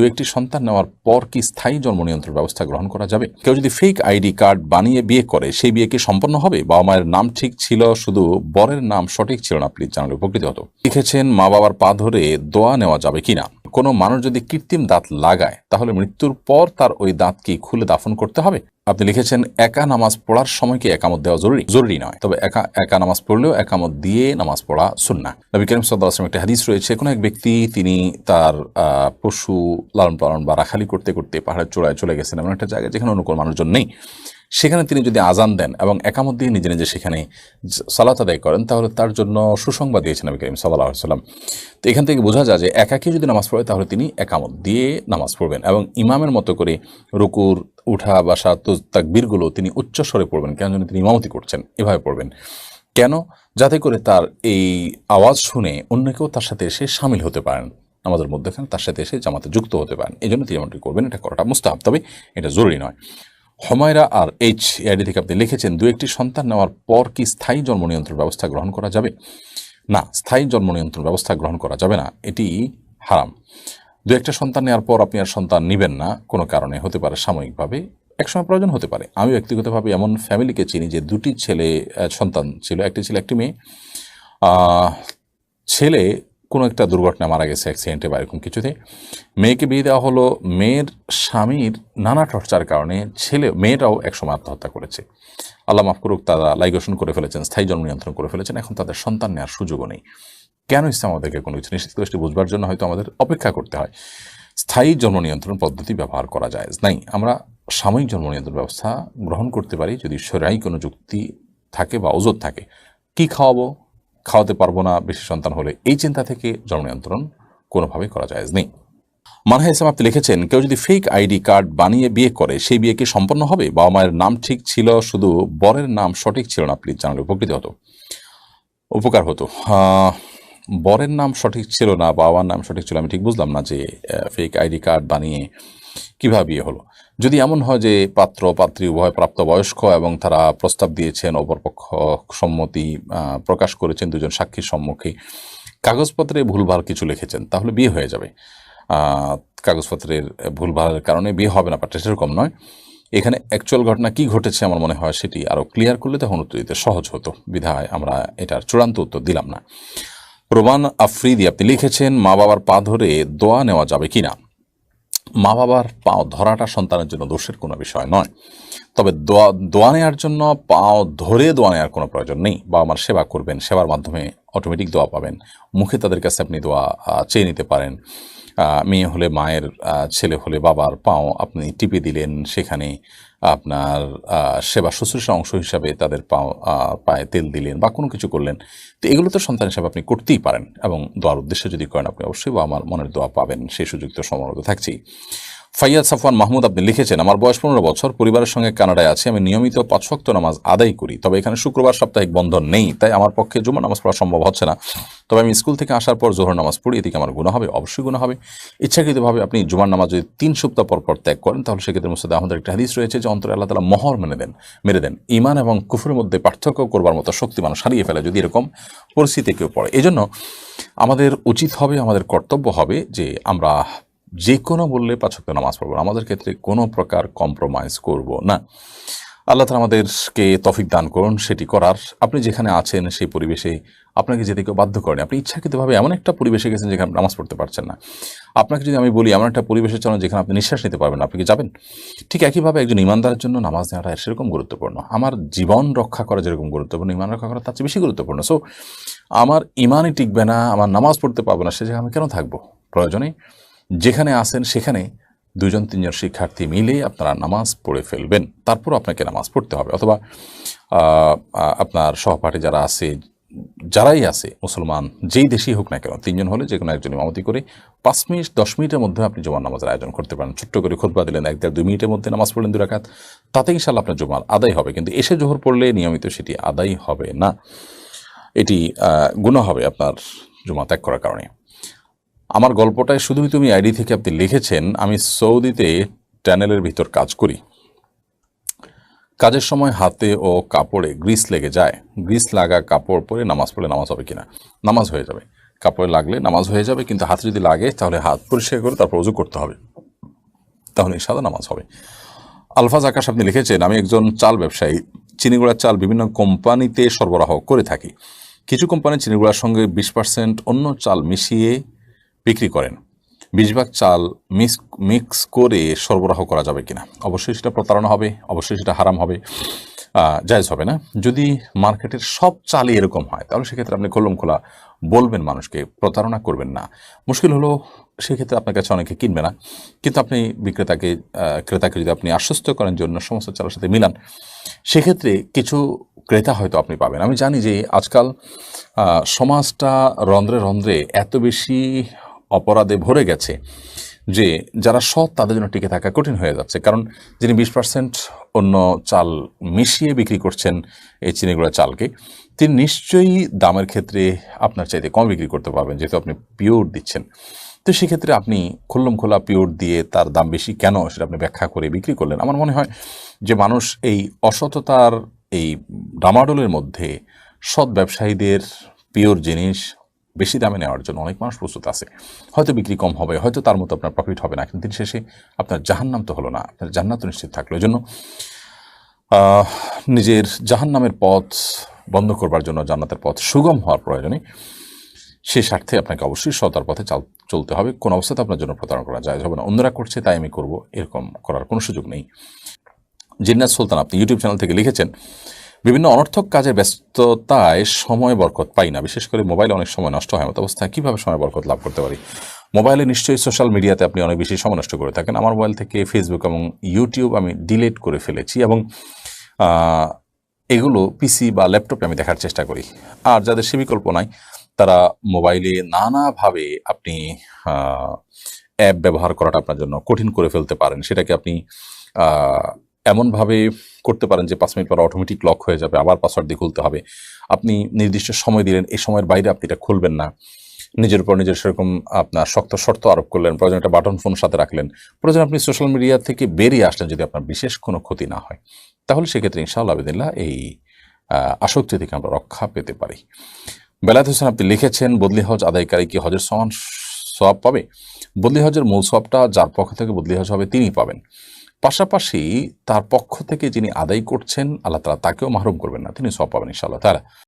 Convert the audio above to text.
দু একটি সন্তান নেওয়ার পর কি স্থায়ী জন্ম নিয়ন্ত্রণ ব্যবস্থা গ্রহণ করা যাবে? কেউ যদি ফেক আইডি কার্ড বানিয়ে বিয়ে করে, সেই বিয়ে কি সম্পন্ন হবে? বাবা মায়ের নাম ঠিক ছিল, শুধু বরের নাম সঠিক ছিল না প্লিজ জানালে উপকৃত হতো। লিখেছেন, মা বাবার পা ধরে দোয়া নেওয়া যাবে কিনা কোনো মানুষ যদি কৃত্রিম দাঁত লাগায়, তাহলে মৃত্যুর পর তার ওই দাঁত কি খুলে দাফন করতে হবে? আপনি লিখেছেন, একা নামাজ পড়ার সময় কি একামত দেওয়া জরুরি। জরুরি নয়। তবে একা একা নামাজ পড়লেও একামত দিয়ে নামাজ পড়া সুন্না নবী করিম সাল্লাহ একটা হাদিস রয়েছে, কোনো এক ব্যক্তি তিনি তার পশু লালন পালন বা রাখালি করতে করতে পাহাড়ের চূড়ায় চলে গেছেন এমন একটা জায়গায় যেখানে অনুকূল মানুষজন নেই। সেখানে তিনি যদি আজান দেন এবং একামত দিয়ে নিজে নিজে সেখানে সালাত আদায় করেন, তাহলে তার জন্য সুসংবাদ দিয়েছেন নবী করিম সাল্লাহ সাল্লাম তো এখান থেকে বোঝা যায় যে একাকে যদি নামাজ পড়ে, তাহলে তিনি একামত দিয়ে নামাজ পড়বেন এবং ইমামের মতো করে রুকুর, উঠা, বাসা, তো, তাকবীরগুলো তিনি উচ্চ স্বরে পড়বেন, কেন তিনি ইমামতি করছেন, এভাবে পড়বেন। কেন? যাতে করে তার এই আওয়াজ শুনে অন্য কেউ তার সাথে এসে সামিল হতে পারেন। আমাদের মধ্যেখানে তার সাথে এসে জামাতে যুক্ত হতে পারেন। এই জন্য তিনি এমনটি করবেন, এটা করাটা মুস্তাহাব। তবে এটা জরুরি নয়। হমায়রা আর এইচ এআইডি থেকে আপনি লিখেছেন, দু একটি সন্তান নেওয়ার পর কি স্থায়ী জন্ম নিয়ন্ত্রণ ব্যবস্থা গ্রহণ করা যাবে? না, স্থায়ী জন্ম নিয়ন্ত্রণ ব্যবস্থা গ্রহণ করা যাবে না, এটি হারাম। দু একটা সন্তান নেওয়ার পর আপনি আর সন্তান নেবেন না, কোনো কারণে, হতে পারে সাময়িকভাবে, একসময় প্রয়োজন হতে পারে। আমি ব্যক্তিগতভাবে এমন ফ্যামিলিকে চিনি যে দুটি ছেলে সন্তান ছিল, একটি ছিল, একটি মেয়ে। ছেলে কোনো একটা দুর্ঘটনা মারা গেছে অ্যাক্সিডেন্টে বা এরকম কিছুতে। মেয়েকে বিয়ে দেওয়া হলো, মেয়ের স্বামীর নানা টর্চার কারণে ছেলে মেয়েরাও একসময় আত্মহত্যা করেছে। আল্লাহ মাফ করুক, তারা লাইগেশন করে ফেলেছেন, স্থায়ী জন্ম নিয়ন্ত্রণ করে ফেলেছেন, এখন তাদের সন্তান নেওয়ার সুযোগও নেই। কেন ইসলাম আমাদেরকে কোনো কিছু নিশ্চিত করে বুঝবার জন্য হয়তো আমাদের অপেক্ষা করতে হয়? স্থায়ী জন্ম নিয়ন্ত্রণ পদ্ধতি ব্যবহার করা যায়। নাই, আমরা সাময়িক জন্ম নিয়ন্ত্রণ ব্যবস্থা গ্রহণ করতে পারি যদি সেরাই কোনো যুক্তি থাকে বা ওজোর থাকে। কি খাওয়াবো? খাওয়াতে পারব না বেশি সন্তান হলে। এই চিন্তা থেকে জন্ম নিয়ন্ত্রণ কোনোভাবে করা যায় নেই মানহা ইসলাম আপনি লিখেছেন, কেউ যদি ফেক আইডি কার্ড বানিয়ে বিয়ে করে, সেই বিয়ে কি সম্পন্ন হবে? বাবা মায়ের নাম ঠিক ছিল, শুধু বরের নাম সঠিক ছিল না প্লিজ জানালে উপকৃত হতো। উপকার হতো। বরের নাম সঠিক ছিল না, বাবার নাম সঠিক ছিল, আমি ঠিক বুঝলাম না যে ফেক আইডি কার্ড বানিয়ে কীভাবে বিয়ে হলো। যদি এমন হয় যে পাত্র, পাত্রী উভয় প্রাপ্তবয়স্ক এবং তারা প্রস্তাব দিয়েছেন, অপরপক্ষ সম্মতি প্রকাশ করেছেন, দুজন সাক্ষীর সম্মুখে কাগজপত্রে ভুলভাল কিছু লিখেছেন, তাহলে বিয়ে হয়ে যাবে। কাগজপত্রের ভুলভালের কারণে বিয়ে হবে না বাট সেরকম নয়। এখানে অ্যাকচুয়াল ঘটনা কি ঘটেছে আমার মনে হয় সেটি আরও ক্লিয়ার করলে তখন উত্তর দিতে সহজ হতো। বিধায় আমরা এটার চূড়ান্ত উত্তর দিলাম না। প্রমাণ আফ্রিদি আপনি লিখেছেন মা বাবার পা ধরে দোয়া নেওয়া যাবে কিনা? মা বাবার পাও ধরাটা সন্তানের জন্য দোষের কোনো বিষয় নয়। তবে দোয়া দোয়া নেওয়ার জন্য পাও ধরে দোয়া নেওয়ার কোনো প্রয়োজন নেই। বাবা মার সেবা করবেন, সেবার মাধ্যমে অটোমেটিক দোয়া পাবেন। মুখে তাদের কাছে আপনি দোয়া চেয়ে নিতে পারেন। মেয়ে হলে, মায়ের ছেলে হলে বাবার পাও আপনি টিপে দিলেন, সেখানে আপনার সেবা শুশ্রূষা অংশ হিসাবে তাদের পা পায়ে তেল দিলেন বা কোনো কিছু করলেন। তো এগুলো তো সন্তান হিসাবে আপনি করতেই পারেন এবং দোয়ার উদ্দেশ্যে যদি করেন, আপনি অবশ্যই বা আমার মনের দোয়া পাবেন। সেই সুযোগ তো সমরত থাকছেই। ফাইয়াদ সাফওয়ান মাহমুদ আপনি লিখেছেন, আমার বয়স পনেরো বছর, পরিবারের সঙ্গে কানাডায় আছি, আমি নিয়মিত পাঁচ ওয়াক্ত নামাজ আদায় করি। তবে এখানে শুক্রবার সাপ্তাহিক বন্ধ নেই, তাই আমার পক্ষে জুমা নামাজ পড়া সম্ভব হচ্ছে না। তবে আমি স্কুল থেকে আসার পর জোহর নামাজ পড়ি এদিকে আমার গুণা হবে? অবশ্যই গুণা হবে। ইচ্ছাকৃতভাবে আপনি জুমার নামাজ যদি তিন সপ্তাহ পর পর ত্যাগ করেন, তাহলে সেক্ষেত্রে মুসাদা আমাদের একটা হাদিস রয়েছে যে, অন্তরে আল্লাহ তালা মহর মেনে দেন, মেরে দেন। ইমান এবং কুফুরের মধ্যে পার্থক্য করবার মতো শক্তি মানুষ হারিয়ে ফেলে যদি এরকম পরিস্থিতি কেউ পড়ে। এই জন্য আমাদের উচিত হবে, আমাদের কর্তব্য হবে যে, আমরা যে কোনো বললে পাঁচক্ত নামাজ পড়ব। আমাদের ক্ষেত্রে কোনো প্রকার কম্প্রোমাইজ করব না। আল্লাহ তালা আমাদেরকে তফিক দান করুন, সেটি করার। আপনি যেখানে আছেন সেই পরিবেশে আপনাকে যেতে কেউ বাধ্য করেন। আপনি ইচ্ছাকৃতভাবে এমন একটা পরিবেশে গেছেন যেখানে নামাজ পড়তে পারছেন না। আপনাকে যদি আমি বলি, এমন একটা পরিবেশে চলেন যেখানে আপনি নিঃশ্বাস নিতে পারবেন আপনি কি যাবেন? ঠিক একইভাবে একজন ইমানদারের জন্য নামাজ নেওয়াটা সেরকম গুরুত্বপূর্ণ। আমার জীবন রক্ষা করা যেরকম গুরুত্বপূর্ণ, ইমান রক্ষা করা তার চেয়ে বেশি গুরুত্বপূর্ণ। সো আমার ইমানই টিকবে না, আমার নামাজ পড়তে পারব না, সে জায়গায় আমি কেন থাকব? প্রয়োজনে যেখানে আসেন সেখানে দুজন, তিনজন শিক্ষার্থী মিলে আপনারা নামাজ পড়ে ফেলবেন। তারপর আপনাকে নামাজ পড়তে হবে অথবা আপনার সহপাঠী যারা আছে, যারাই আছে, মুসলমান, যেই দেশেই হোক না কেন, তিনজন হলে যে কোনো একজন ইমামতি করে পাঁচ মিনিট, দশ মিনিটের মধ্যে আপনি জুমার নামাজের আয়োজন করতে পারেন। ছোট্ট করে খোদবা দিলেন, এক, দেড়, দুই মিনিটের মধ্যে নামাজ পড়লেন দুই রাকাত তাতে ইনশাল্লাহ আপনার জুমার আদায় হবে। কিন্তু এসে জোহর পড়লে নিয়মিত সেটি আদায় হবে না। এটি গুণা হবে আপনার জুমা ত্যাগ করার কারণে। আমার গল্পটায় শুধুই তুমি আইডি থেকে আপনি লিখেছেন, আমি সৌদিতে ট্যানেলের ভিতর কাজ করি। কাজের সময় হাতে ও কাপড়ে গ্রিস লেগে যায়। গ্রিস লাগা কাপড় পরে নামাজ পড়লে নামাজ হবে কিনা? নামাজ হয়ে যাবে। কাপড়ে লাগলে নামাজ হয়ে যাবে, কিন্তু হাতে যদি লাগে, তাহলে হাত পরিষ্কার করে তারপর উজু করতে হবে। তাহলে সাদা নামাজ হবে। আলফাজ আকাশ আপনি লিখেছেন, আমি একজন চাল ব্যবসায়ী। চিনিগুড়ার চাল বিভিন্ন কোম্পানিতে সরবরাহ করে থাকি। কিছু কোম্পানি চিনিগুড়ার সঙ্গে বিশ পার্সেন্ট অন্য চাল মিশিয়ে বিক্রি করেন। বিশ ভাগ চাল মিক্স মিক্স করে সরবরাহ করা যাবে কিনা? অবশ্যই সেটা প্রতারণা হবে, অবশ্যই সেটা হারাম হবে জায়জ হবে না। যদি মার্কেটের সব চালই এরকম হয়, তাহলে সেক্ষেত্রে আপনি কলম খোলা বলবেন মানুষকে, প্রতারণা করবেন না। মুশকিল হলো সেক্ষেত্রে আপনার কাছে অনেকে কিনবে না, কিন্তু আপনি বিক্রেতাকে ক্রেতাকে যদি আপনি আশ্বস্ত করেন যে অন্য সমস্ত চালের সাথে মিলান, সেক্ষেত্রে কিছু ক্রেতা হয়তো আপনি পাবেন। আমি জানি যে আজকাল সমাজটা রন্ধ্রে রন্ধ্রে এত বেশি অপরাধে ভরে গেছে যে যারা সৎ তাদের জন্য টিকে থাকা কঠিন হয়ে যাচ্ছে। কারণ যিনি বিশ পার্সেন্ট অন্য চাল মিশিয়ে বিক্রি করছেন এই চিনিগুড়া চালকে, তিনি নিশ্চয়ই দামের ক্ষেত্রে আপনার চাইতে কম বিক্রি করতে পারবেন, যেহেতু আপনি পিওর দিচ্ছেন। তো সেক্ষেত্রে আপনি খুল্লম খোলা পিওর দিয়ে তার দাম বেশি কেন সেটা আপনি ব্যাখ্যা করে বিক্রি করলেন? আমার মনে হয় যে মানুষ এই অসততার, এই ডামাডোলের মধ্যে সৎ ব্যবসায়ীদের পিওর জিনিস বেশি দামে নেওয়ার জন্য অনেক মানুষ প্রস্তুত আছে। হয়তো বিক্রি কম হবে, হয়তো তার মতো আপনার প্রফিট হবে না, কিন্তু দিন শেষে আপনার জাহান্নাম তো হলো না, আপনার জান্নাত নিশ্চিত থাকল। এই জন্য নিজের জাহান্নামের পথ বন্ধ করবার জন্য, জান্নাতের পথ সুগম হওয়ার প্রয়োজনে সে স্বার্থে আপনাকে অবশ্যই সতার পথে চাল, চলতে হবে। কোনো অবস্থাতে আপনার জন্য প্রতারণা করা যায় হবে না। অন্যরা করছে, তাই আমি করব, এরকম করার কোনো সুযোগ নেই। জিন্নাত সুলতান আপনি ইউটিউব চ্যানেল থেকে লিখেছেন বিভিন্ন অনর্থক কাজের ব্যস্ততায় সময় বরকত পাই না। বিশেষ করে মোবাইলে অনেক সময় নষ্ট হয় মতো অবস্থায় কীভাবে সময় বরকত লাভ করতে পারি? মোবাইলে নিশ্চয়ই সোশ্যাল মিডিয়াতে আপনি অনেক বেশি সময় নষ্ট করে থাকেন। আমার মোবাইল থেকে ফেসবুক এবং ইউটিউব আমি ডিলিট করে ফেলেছি এবং এগুলো পিসি বা ল্যাপটপে আমি দেখার চেষ্টা করি। আর যাদের সে বিকল্প নাই, তারা মোবাইলে নানাভাবে আপনি অ্যাপ ব্যবহার করাটা আপনার জন্য কঠিন করে ফেলতে পারেন। সেটাকে আপনি এমনভাবে করতে পারেন যে পাঁচ মিনিট পর অটোমেটিক লক হয়ে যাবে, আবার পাসওয়ার্ড দিয়ে খুলতে হবে। আপনি নির্দিষ্ট সময় দিলেন, এই সময়ের বাইরে আপনি এটা খুলবেন না। নিজের উপর নিজের সেরকম আপনার শক্ত শর্ত আরোপ করলেন, প্রয়োজন একটা বাটন ফোন সাথে রাখলেন। প্রয়োজন আপনি সোশ্যাল মিডিয়া থেকে বেরিয়ে আসলেন যদি আপনার বিশেষ কোনো ক্ষতি না হয়। তাহলে সেক্ষেত্রে ইনশাআল্লাহ আবেদিল্লাহ এই আসক্তি থেকে আমরা রক্ষা পেতে পারি। বেলায়েত হোসেন, আপনি লিখেছেন, বদলি হজ আদায়কারী কি হজের সমান সওয়াব পাবে? বদলি হজের মূল সবটা যার পক্ষ থেকে বদলি হজ হবে তিনিই পাবেন। পাশাপাশি তার পক্ষ থেকে যিনি আদায় করছেন, আল্লাহ তালা তাকেও মাহরুম করবেন না। তিনি সব পাবেন ইনশাআল্লাহ। তারা